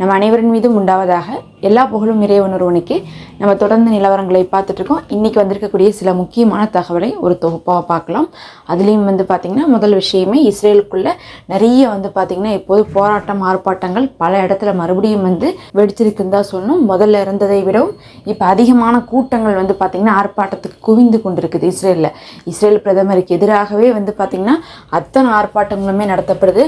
நம்ம அனைவரின் மீதும் உண்டாவதாக எல்லா புகழும் இறைவன் ஒருவனுக்கு. நம்ம தொடர்ந்து நிலவரங்களை பார்த்துட்ருக்கோம். இன்றைக்கி வந்திருக்கக்கூடிய சில முக்கியமான தகவலை ஒரு தொகுப்பாக பார்க்கலாம். அதுலேயும் வந்து பார்த்திங்கன்னா முதல் விஷயமே இஸ்ரேலுக்குள்ளே நிறைய வந்து பார்த்திங்கன்னா இப்போது போராட்டம் ஆர்ப்பாட்டங்கள் பல இடத்துல மறுபடியும் வந்து வெடிச்சிருக்குன்னு தான் சொல்லணும். முதல்ல இருந்ததை விடவும் இப்போ அதிகமான கூட்டங்கள் வந்து பார்த்திங்கன்னா ஆர்ப்பாட்டத்துக்கு குவிந்து கொண்டிருக்குது இஸ்ரேலில். இஸ்ரேல் பிரதமருக்கு எதிராகவே வந்து பார்த்திங்கன்னா அத்தனை ஆர்ப்பாட்டங்களுமே நடத்தப்படுது.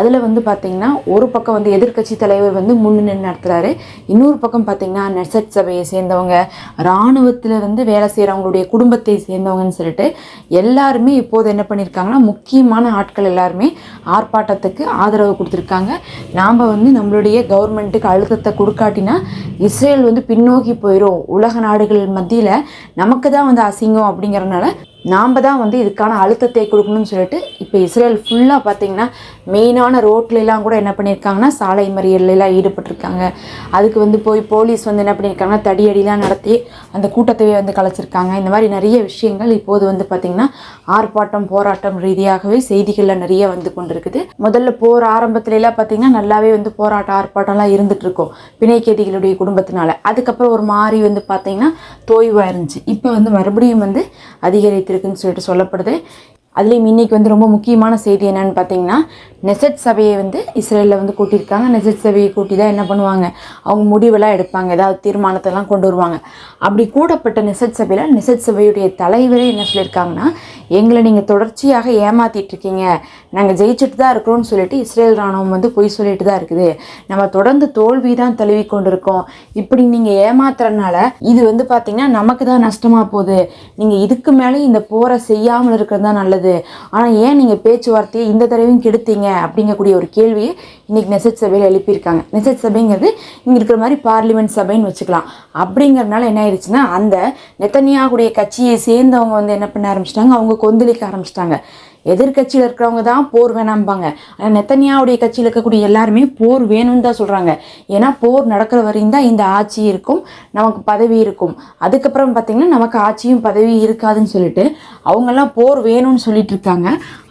அதில் வந்து பார்த்திங்கன்னா ஒரு பக்கம் வந்து எதிர்க்கட்சி தலைவர் வந்து முன்னின்று நடத்துகிறாரு இன்னொரு பக்கம் பார்த்திங்கன்னா நெசட் சபையை சேர்ந்தவங்க இராணுவத்தில் வந்து வேலை செய்கிறவங்களுடைய குடும்பத்தை சேர்ந்தவங்கன்னு சொல்லிட்டு எல்லாருமே இப்போது என்ன பண்ணியிருக்காங்கன்னா முக்கியமான ஆட்கள் எல்லாருமே ஆர்ப்பாட்டத்துக்கு ஆதரவு கொடுத்துருக்காங்க. நாம் வந்து நம்மளுடைய கவர்மெண்ட்டுக்கு அழுத்தத்தை கொடுக்காட்டினா இஸ்ரேல் வந்து பின்னோக்கி போயிடும் உலக நாடுகள் மத்தியில் நமக்கு தான் வந்து அசிங்கம் அப்படிங்கிறனால நாம் தான் வந்து இதுக்கான அழுத்தத்தை கொடுக்கணும்னு சொல்லிட்டு இப்போ இஸ்ரேல் ஃபுல்லாக பார்த்தீங்கன்னா மெயினான ரோட்லலாம் கூட என்ன பண்ணியிருக்காங்கன்னா சாலை மறியல்லாம் ஈடுபட்டிருக்காங்க. அதுக்கு வந்து போய் போலீஸ் வந்து என்ன பண்ணியிருக்காங்கன்னா தடியடிலாம் நடத்தி அந்த கூட்டத்தையே வந்து கலைச்சிருக்காங்க. இந்த மாதிரி நிறைய விஷயங்கள் இப்போது வந்து பார்த்திங்கன்னா ஆர்ப்பாட்டம் போராட்டம் ரீதியாகவே செய்திகளில் நிறைய வந்து கொண்டிருக்குது. முதல்ல போர் ஆரம்பத்துலலாம் பார்த்திங்கன்னா நல்லாவே வந்து போராட்டம் ஆர்ப்பாட்டம்லாம் இருந்துகிட்ருக்கோம் பிணைக்கேதிகளுடைய குடும்பத்தினால. அதுக்கப்புறம் ஒரு மாறி வந்து பார்த்திங்கன்னா தோய்வாக இருந்துச்சு. இப்போ வந்து மறுபடியும் வந்து அதிகரித்து இருக்குன்னு சொல்லிட்டு சொல்லப்படுது அதுலேயும் இன்றைக்கி வந்து ரொம்ப முக்கியமான செய்தி என்னென்னு பார்த்தீங்கன்னா நெசட் சபையை வந்து இஸ்ரேலில் வந்து கூட்டியிருக்காங்க. நெசட் சபையை கூட்டி தான் என்ன பண்ணுவாங்க? அவங்க முடிவெல்லாம் எடுப்பாங்க. ஏதாவது தீர்மானத்தெல்லாம் கொண்டு வருவாங்க. அப்படி கூடப்பட்ட நெசட் சபையில் நெசட் சபையுடைய தலைவரே என்ன சொல்லியிருக்காங்கன்னா எங்களை நீங்கள் தொடர்ச்சியாக ஏமாற்றிட்டு இருக்கீங்க நாங்கள் ஜெயிச்சுட்டு தான் இருக்கிறோம்னு சொல்லிட்டு இஸ்ரேல் ராணுவம் வந்து பொய் சொல்லிட்டு தான் இருக்குது. நம்ம தொடர்ந்து தோல்வி தான் தழுவி கொண்டிருக்கோம். இப்படி நீங்கள் ஏமாத்துறதுனால இது வந்து பார்த்தீங்கன்னா நமக்கு தான் நஷ்டமாக போகுது. நீங்கள் இதுக்கு மேலே இந்த போரை செய்யாமல் இருக்கிறது தான் நல்லது. ஆனால் ஏன் நீங்கள் பேச்சுவார்த்தையை இந்த தடவையும் கெடுத்தீங்க? அப்படிங்கக்கூடிய ஒரு கேள்வியை இன்றைக்கி நெசட் சபையில் எழுப்பியிருக்காங்க. நெசட் சபைங்கிறது இங்கே இருக்கிற மாதிரி பார்லிமெண்ட் சபைன்னு வச்சுக்கலாம். அப்படிங்கறதுனால என்ன ஆயிடுச்சுன்னா அந்த நெத்தனியாவுடைய கட்சியை சேர்ந்தவங்க வந்து என்ன பண்ண ஆரம்பிச்சிட்டாங்க? அவங்க கொந்தளிக்க ஆரம்பிச்சிட்டாங்க. எதிர்கட்சியில் இருக்கிறவங்க தான் போர் வேணாம்பாங்க. ஆனால் நெத்தனியாவுடைய கட்சியில் இருக்கக்கூடிய எல்லாருமே போர் வேணும்னு தான் சொல்கிறாங்க ஏன்னா போர் நடக்கிற வரையும் தான் இந்த ஆட்சி இருக்கும் நமக்கு பதவி இருக்கும். அதுக்கப்புறம் பார்த்திங்கன்னா நமக்கு ஆட்சியும் பதவி இருக்காதுன்னு சொல்லிட்டு அவங்கெல்லாம் போர் வேணும்னு சொல்லிட்டு இருக்காங்க.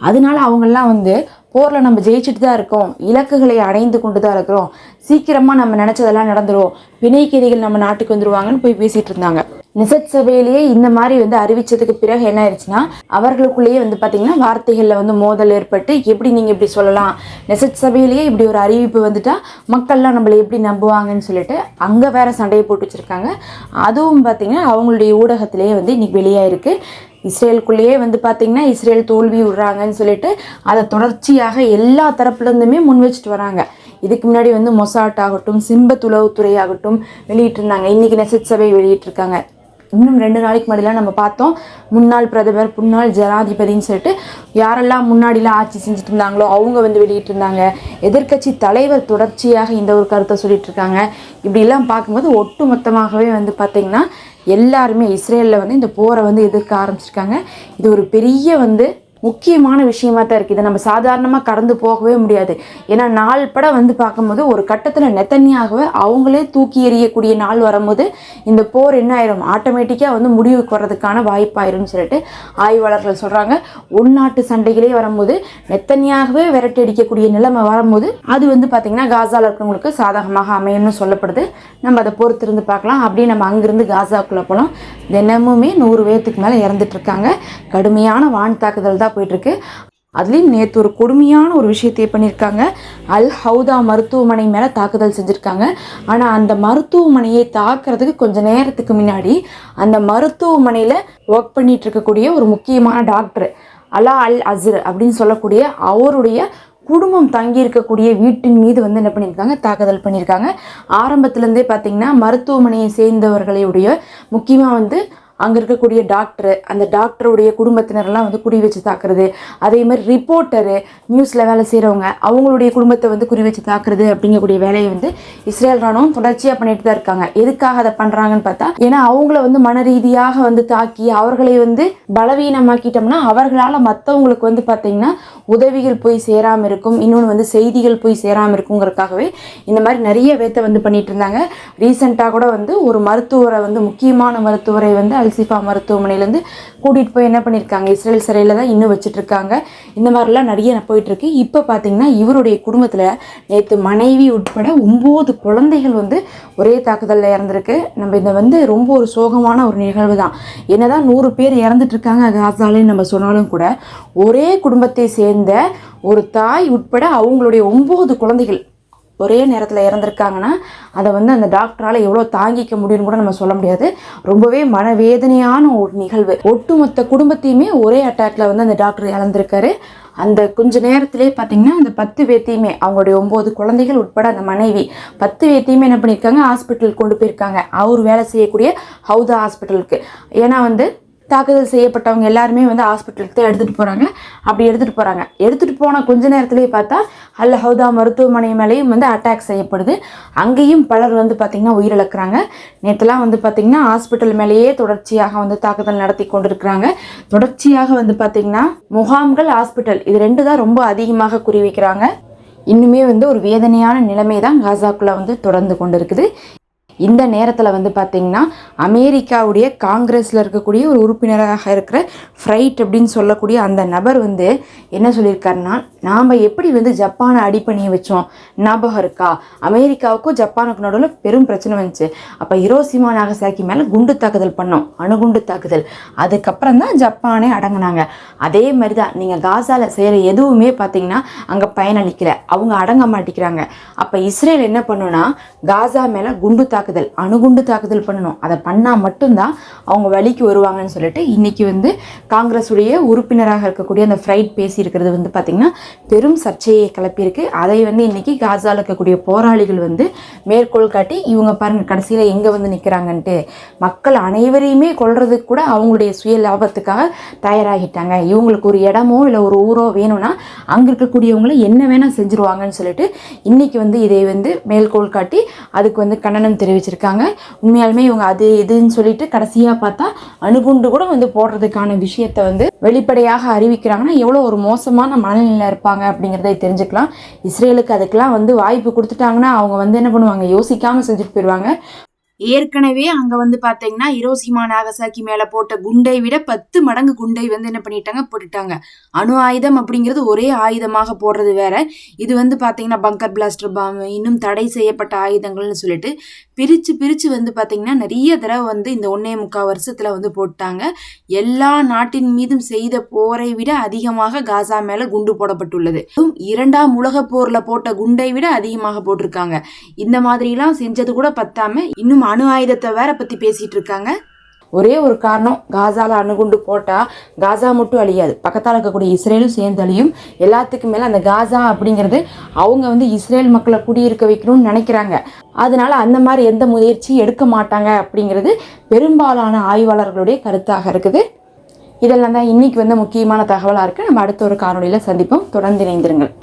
அதனால அவங்கெல்லாம் வந்து போரில் நம்ம ஜெயிச்சுட்டு தான் இருக்கோம். இலக்குகளை அடைந்து கொண்டு தான் இருக்கிறோம். சீக்கிரமாக நம்ம நினச்சதெல்லாம் நடந்துரும். பிணைக்கேதிகள் நம்ம நாட்டுக்கு வந்துடுவாங்கன்னு போய் பேசிகிட்டு இருந்தாங்க. நிசத் சபையிலேயே இந்த மாதிரி வந்து அறிவிச்சதுக்கு பிறகு என்ன ஆயிடுச்சுன்னா அவர்களுக்குள்ளேயே வந்து பார்த்திங்கன்னா வார்த்தைகளில் வந்து மோதல் ஏற்பட்டு எப்படி நீங்கள் இப்படி சொல்லலாம் நெசட் சபையிலேயே இப்படி ஒரு அறிவிப்பு வந்துட்டால் மக்கள்லாம் நம்மளை எப்படி நம்புவாங்கன்னு சொல்லிட்டு அங்கே வேறு சண்டையை போட்டு வச்சுருக்காங்க. அதுவும் பார்த்திங்கன்னா அவங்களுடைய ஊடகத்திலேயே வந்து இன்றைக்கி வெளியாயிருக்கு. இஸ்ரேலுக்குள்ளேயே வந்து பார்த்திங்கன்னா இஸ்ரேல் தோல்வி விடுறாங்கன்னு சொல்லிட்டு அதை தொடர்ச்சியாக எல்லா தரப்புலேருந்துமே முன் வச்சுட்டு வராங்க. இதுக்கு முன்னாடி வந்து மொசாட் ஆகட்டும் சிம்ப உளவுத்துறை ஆகட்டும் வெளியிட்டிருந்தாங்க. இன்றைக்கி நெசட் சபை வெளியிட்டிருக்காங்க. இன்னும் ரெண்டு நாளைக்கு முன்னாடிலாம் நம்ம பார்த்தோம். முன்னாள் பிரதமர் முன்னாள் ஜனாதிபதின்னு சொல்லிட்டு யாரெல்லாம் முன்னாடிலாம் ஆட்சி செஞ்சுட்டு இருந்தாங்களோ அவங்க வந்து வெளியிட்டு இருந்தாங்க எதிர்க்கட்சி தலைவர் தொடர்ச்சியாக இந்த ஒரு கருத்தை சொல்லிட்டு இருக்காங்க இப்படிலாம் பார்க்கும்போது ஒட்டு மொத்தமாகவே வந்து பார்த்திங்கன்னா எல்லாருமே இஸ்ரேலில் வந்து இந்த போரை வந்து எதிர்க்க ஆரம்பிச்சிருக்காங்க. இது ஒரு பெரிய வந்து முக்கியமான விஷயமா தான் இருக்குது இதை நம்ம சாதாரணமாக கடந்து போகவே முடியாது. ஏன்னா நாள் படம் வந்து பார்க்கும்போது ஒரு கட்டத்தில் நெத்தனியாகவே அவங்களே தூக்கி எறியக்கூடிய நாள் வரும்போது இந்த போர் என்ன ஆயிரும்? ஆட்டோமேட்டிக்காக வந்து முடிவுக்கு வர்றதுக்கான வாய்ப்பாயிரும்னு சொல்லிட்டு ஆய்வாளர்கள் சொல்கிறாங்க உள்நாட்டு சண்டைகளே வரும்போது நெத்தனியாகவே விரட்டி அடிக்கக்கூடிய நிலைமை வரும்போது அது வந்து பார்த்திங்கன்னா காசாவில் இருக்கிறவங்களுக்கு சாதகமாக அமையும்னு சொல்லப்படுது. நம்ம அதை பொறுத்திருந்து பார்க்கலாம். அப்படியே நம்ம அங்கேருந்து காசாக்குள்ளே போகலாம் தினமுமே நூறு பேர்த்துக்கு மேலே இறந்துட்டு இருக்காங்க. கடுமையான வான் தாக்குதல் தான் போயிட்டுருக்கு. அதுலேயும் நேற்று ஒரு கொடுமையான ஒரு விஷயத்தை பண்ணியிருக்காங்க. அல் ஹவுதா மருத்துவமனை மேலே தாக்குதல் செஞ்சுருக்காங்க. ஆனால் அந்த மருத்துவமனையை தாக்குறதுக்கு கொஞ்ச நேரத்துக்கு முன்னாடி அந்த மருத்துவமனையில் ஒர்க் பண்ணிட்டு இருக்கக்கூடிய ஒரு முக்கியமான டாக்டர் அலா அல் அசர் அப்படின்னு சொல்லக்கூடிய அவருடைய குடும்பம் தங்கி இருக்கக்கூடிய வீட்டின் மீது வந்து என்ன பண்ணியிருக்காங்க? தாக்குதல் பண்ணியிருக்காங்க. ஆரம்பத்துலேருந்தே பார்த்தீங்கன்னா மருத்துவமனையை சேர்ந்தவர்களுடைய முக்கியமாக வந்து அங்கே இருக்கக்கூடிய டாக்டர் அந்த டாக்டருடைய குடும்பத்தினரெல்லாம் வந்து குறி வச்சு தாக்குறது. அதே மாதிரி ரிப்போர்ட்டரு நியூஸில் வேலை செய்கிறவங்க அவங்களுடைய குடும்பத்தை வந்து குறி வச்சு தாக்குறது அப்படிங்கக்கூடிய வேலையை வந்து இஸ்ரேல் ராணுவம் தொடர்ச்சியாக பண்ணிட்டு தான் இருக்காங்க. எதுக்காக அதை பண்ணுறாங்கன்னு பார்த்தா ஏன்னா அவங்கள வந்து மன ரீதியாக வந்து தாக்கி அவர்களை வந்து பலவீனமாக்கிட்டோம்னா அவர்களால் மற்றவங்களுக்கு வந்து பார்த்திங்கன்னா உதவிகள் போய் சேராமல் இருக்கும் இன்னொன்று வந்து செய்திகள் போய் சேராமல் இருக்குங்கிறதுக்காகவே இந்த மாதிரி நிறைய வேத்தை வந்து பண்ணிட்டு இருந்தாங்க. ரீசெண்டாக கூட வந்து ஒரு மருத்துவரை வந்து முக்கியமான மருத்துவரை வந்து அல்சிஃபா மருத்துவமனையிலேருந்து கூட்டிகிட்டு போய் என்ன பண்ணியிருக்காங்க இஸ்ரேல் சிறையில் தான் இன்னும் வச்சுட்ருக்காங்க. இந்த மாதிரிலாம் நிறைய போயிட்டுருக்கு இப்போ பார்த்தீங்கன்னா இவருடைய குடும்பத்தில் நேற்று மனைவி உட்பட ஒம்பது குழந்தைகள் வந்து ஒரே தாக்குதலில் இறந்துருக்கு. நம்ம இதை வந்து ரொம்ப ஒரு சோகமான ஒரு நிகழ்வு தான். என்னதான் நூறு பேர் இறந்துட்டு இருக்காங்க காசாலேன்னு நம்ம சொன்னாலும் கூட ஒரே குடும்பத்தை சேர்ந்த ஒரு தாய் உட்பட அவங்களுடைய ஒம்பது குழந்தைகள் ஒரே நேரத்தில் இறந்துருக்காங்கன்னா அதை வந்து அந்த டாக்டரால் எவ்வளோ தாங்கிக்க முடியும்னு கூட நம்ம சொல்ல முடியாது. ரொம்பவே மனவேதனையான ஒரு நிகழ்வு. ஒட்டுமொத்த குடும்பத்தையுமே ஒரே அட்டாக்ல வந்து அந்த டாக்டர் இழந்திருக்காரு. அந்த கொஞ்ச நேரத்திலே பார்த்தீங்கன்னா அந்த பத்து பேத்தையுமே அவங்களுடைய ஒம்பது குழந்தைகள் உட்பட அந்த மனைவி பத்து பேத்தையுமே என்ன பண்ணியிருக்காங்க ஹாஸ்பிட்டலுக்கு கொண்டு போயிருக்காங்க. அவர் வேலை செய்யக்கூடிய ஹவுதா ஹாஸ்பிட்டலுக்கு ஏன்னா வந்து தாக்குதல் செய்யப்பட்டவங்க எல்லாருமே வந்து ஹாஸ்பிட்டலுக்கு தான் எடுத்துகிட்டு போகிறாங்க அப்படி எடுத்துகிட்டு போகிறாங்க எடுத்துகிட்டு போன கொஞ்ச நேரத்துலேயே பார்த்தா அல்ல ஹவுதா மருத்துவமனை மேலேயும் வந்து அட்டாக் செய்யப்படுது. அங்கேயும் பலர் வந்து பார்த்திங்கன்னா உயிரிழக்கிறாங்க. நேற்றுலாம் வந்து பார்த்திங்கன்னா ஹாஸ்பிட்டல் மேலேயே தொடர்ச்சியாக வந்து தாக்குதல் நடத்தி கொண்டிருக்கிறாங்க. தொடர்ச்சியாக வந்து பார்த்திங்கன்னா முகாம்கள் ஹாஸ்பிட்டல் இது ரெண்டு தான் ரொம்ப அதிகமாக குறி வைக்கிறாங்க. இன்னுமே வந்து ஒரு வேதனையான நிலைமை தான் காசாக்குள்ளே வந்து தொடர்ந்து கொண்டு இருக்குது இந்த நேரத்தில் வந்து பார்த்திங்கன்னா அமெரிக்காவுடைய காங்கிரஸில் இருக்கக்கூடிய ஒரு உறுப்பினராக இருக்கிற ஃப்ரைட் அப்படின்னு சொல்லக்கூடிய அந்த நபர் வந்து என்ன சொல்லியிருக்காருன்னா நாம் எப்படி வந்து ஜப்பானை அடிப்பணிய வச்சோம்? ஞாபகம் இருக்கா? அமெரிக்காவுக்கும் ஜப்பானுக்கு நடுவில் பெரும் பிரச்சனை வந்துச்சு. அப்போ ஹிரோசிமா நாகசாக்கி மேலே குண்டு தாக்குதல் பண்ணோம். அணுகுண்டு தாக்குதல். அதுக்கப்புறம் தான் ஜப்பானே அடங்கினாங்க. அதே மாதிரி தான் நீங்கள் காசாவில் செய்கிற எதுவுமே பார்த்தீங்கன்னா அங்கே பயனளிக்கலை. அவங்க அடங்க மாட்டேங்கிறாங்க அப்போ இஸ்ரேல் என்ன பண்ணுன்னா காசா மேலே குண்டு தாக்குதல் தாக்குதல் அணுகுண்டு தாக்குதல் பண்ணணும். அதை பண்ணால் மட்டும்தான் அவங்க வழிக்கு வருவாங்கன்னு சொல்லிட்டு இன்றைக்கி வந்து காங்கிரஸுடைய உறுப்பினராக இருக்கக்கூடிய அந்த ஃப்ரைட் பேசியிருக்கிறது வந்து பார்த்திங்கன்னா பெரும் சர்ச்சையை கிளப்பியிருக்கு. அதை வந்து இன்றைக்கி காசாவில் இருக்கக்கூடிய போராளிகள் வந்து மேற்கோள் காட்டி இவங்க பாருங்கள் கடைசியில் எங்கே வந்து நிற்கிறாங்கன்ட்டு மக்கள் அனைவரையுமே கொல்றதுக்கு கூட அவங்களுடைய சுய லாபத்துக்காக தயாராகிட்டாங்க. இவங்களுக்கு ஒரு இடமோ இல்லை ஒரு ஊரோ வேணும்னா அங்கே இருக்கக்கூடியவங்களை என்ன வேணால் செஞ்சுருவாங்கன்னு சொல்லிட்டு இன்றைக்கி வந்து இதை வந்து மேற்கோள் காட்டி அதுக்கு வந்து கண்டனம் வச்சுருக்காங்க. உண்மையாலுமே இவங்க அது இதுன்னு சொல்லிட்டு கடைசியாக பார்த்தா அணுகுண்டு கூட வந்து போடுறதுக்கான விஷயத்தை வந்து வெளிப்படையாக அறிவிக்கிறாங்கன்னா எவ்வளோ ஒரு மோசமான மனநிலையில் இருப்பாங்க அப்படிங்கிறத தெரிஞ்சுக்கலாம். இஸ்ரேலுக்கு அதுக்கெல்லாம் வந்து வாய்ப்பு கொடுத்துட்டாங்கன்னா அவங்க வந்து என்ன பண்ணுவாங்க? யோசிக்காமல் செஞ்சுட்டு போயிடுவாங்க. ஏற்கனவே அங்கே வந்து பாத்தீங்கன்னா ஹிரோசிமா நாகசாக்கி மேலே போட்ட குண்டை விட பத்து மடங்கு குண்டை வந்து என்ன பண்ணிட்டாங்க? போட்டுட்டாங்க. அணு ஆயுதம் அப்படிங்கிறது ஒரே ஆயுதமாக போடுறது வேற. இது வந்து பாத்தீங்கன்னா பங்கர் பிளாஸ்டர் பாம் இன்னும் தடை செய்யப்பட்ட ஆயுதங்கள்னு சொல்லிட்டு பிரித்து பிரித்து வந்து பாத்தீங்கன்னா நிறைய தடவை வந்து இந்த ஒன்னே முக்கால் வருஷத்தில் வந்து போட்டாங்க. எல்லா நாட்டின் மீதும் செய்த போரை விட அதிகமாக காசா மேலே குண்டு போடப்பட்டுள்ளது. இரண்டாம் உலக போர்ல போட்ட குண்டை விட அதிகமாக போட்டிருக்காங்க. இந்த மாதிரிலாம் செஞ்சது கூட பத்தாம இன்னும் அணு ஆயுதத்தை வேற பற்றி பேசிட்டு இருக்காங்க. ஒரே ஒரு காரணம் காசால அணுகுண்டு போட்டால் காசா மட்டும் அழியாது. பக்கத்தால் இருக்கக்கூடிய இஸ்ரேலும் சேர்ந்து அழியும். எல்லாத்துக்கும் மேலே அந்த காசா அப்படிங்கிறது அவங்க வந்து இஸ்ரேல் மக்களை குடியிருக்க வைக்கணும்னு நினைக்கிறாங்க. அதனால அந்த மாதிரி எந்த முயற்சியும் எடுக்க மாட்டாங்க அப்படிங்கிறது பெரும்பாலான ஆய்வாளர்களுடைய கருத்தாக இருக்குது. இதெல்லாம் தான் இன்னைக்கு வந்து முக்கியமான தகவலாக இருக்குது நம்ம அடுத்த ஒரு காரணியில் சந்திப்போம். தொடர்ந்து இணைந்திருங்கள்.